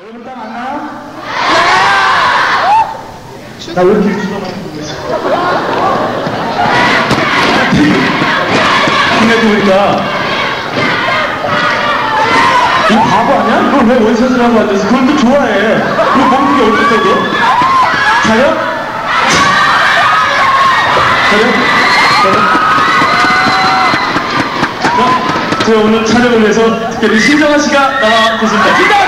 여러분 땀안 나요? 나왜 이렇게? 근데 보니까 이 바보 아니야? 이걸 왜 원샷을 하고 앉아서 그걸 또 좋아해 이거 먹는 게 어떻다고? 자요? 자요? 자요? 자, 제가 오늘 촬영을 위해서 특별히 신정아 씨가 나와! 신정아!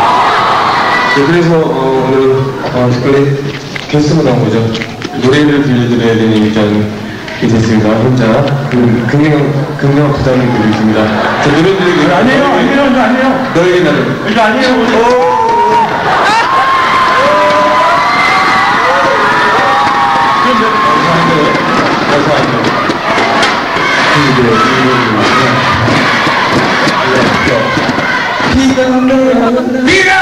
네, 그래서 어, 오늘은 어, 특별히 게스트로 나온 거죠. 노래를 들려드려야 되는 입장이 됐습니다. 혼자 그, 긍정, 긍정한 부담을 드리겠습니다. 자, 노래 들리고요. 아니에요, 아니에요, 아니에요. 너에게 나는 이거 아니에요. 오늘. 비가 내려 비가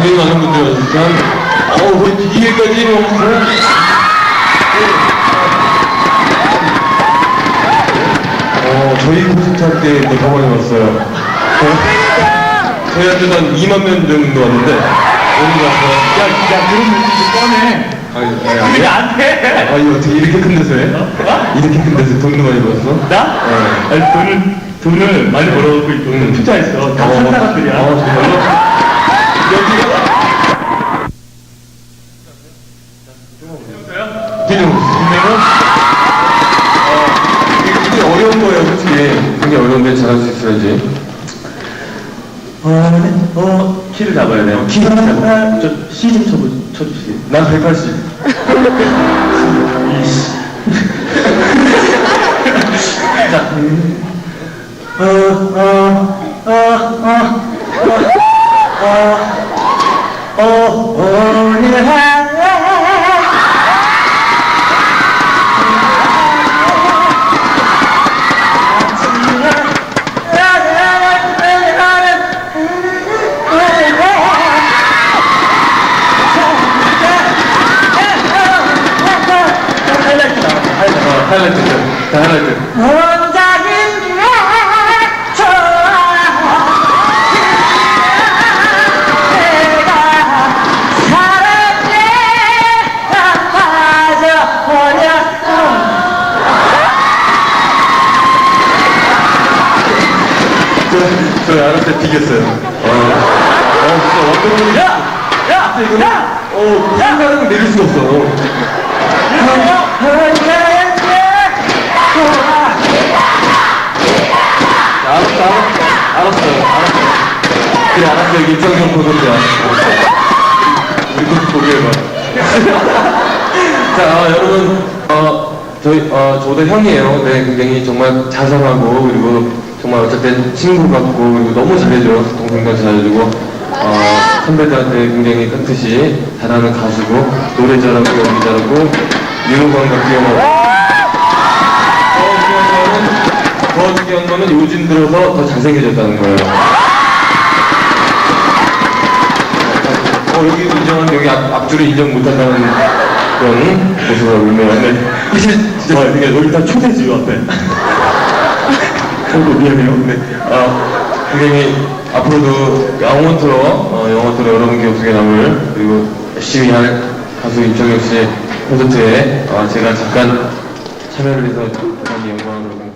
굉장히 많은 분들이 와주시니까, 어, 왜 이게까지 뭐, 그런- 어, 저희 콘서트 할때 대법원에 왔어요. 어, 저희한테도 한 2만 명 정도 왔는데, 오늘 와서, 야, 야, 그런 멘트 꺼내. 아니, 아니, 아니. 안 돼. 아, 이거 어떻게 이렇게 큰 데서 해? 어? 이렇게 큰 데서 돈도 많이 벌었어? 나? 네. 아니, 돈을, 돈을 많이 벌어갖고 음. 투자했어. 다 어, 산다가들이야. 어, 정말로? 여기가, 기능. 이게 어려운 거예요, 솔직히. 굉장히 어려운데 잘할 수 있어야지. 어, 네. 어, 키를 잡아야 돼요. 키를 잡아. 아, 저, C 좀 쳐보, 쳐주세요. 난 180. 이씨. 자, 어, 어, 어, 어, 어, 어, 어, 오늘 자, 하이라이트. 혼자는 좋아 내가 사랑에 빠져버렸어 저, 저 알았을 때 비겼어요. 어, 어, 진짜 원더우먼이. 야! 야! 이거는, 야! 어, 한 사람은 내릴 수가 없어. 혼자는 좋아 알았어, 알았어. 알았어요, 알았어요. 알았어. 여기 입장정 보던데야. 우리 꼭 보게해봐. 자, 어, 여러분, 어, 저희, 어, 저보다 형이에요. 네, 굉장히 정말 자상하고, 그리고 정말 어쨌든 친구 같고, 그리고 너무 잘해줘. 동생도 잘해주고, 어, 선배들한테 굉장히 깍듯이 잘하는 가수고, 노래 잘하고, 연기 잘하고, 유흥광과 귀여워. 더 중요한 거는 요즘 들어서 더 잘생겨졌다는 거예요. 여기 앞, 앞줄을 인정 못한다는 그런 모습을 보이네요. 네. 이제 진짜 어, 다 초대지, 요 앞에. 아이고, 미안해요. 네. 어, 굉장히 앞으로도 영원 투어, 어, 영원 투어 여러분 기억 속에 남을 그리고 열심히 할 가수 임창혁 씨의 콘서트에 어, 제가 잠깐 참여를 해서 대단히 영광.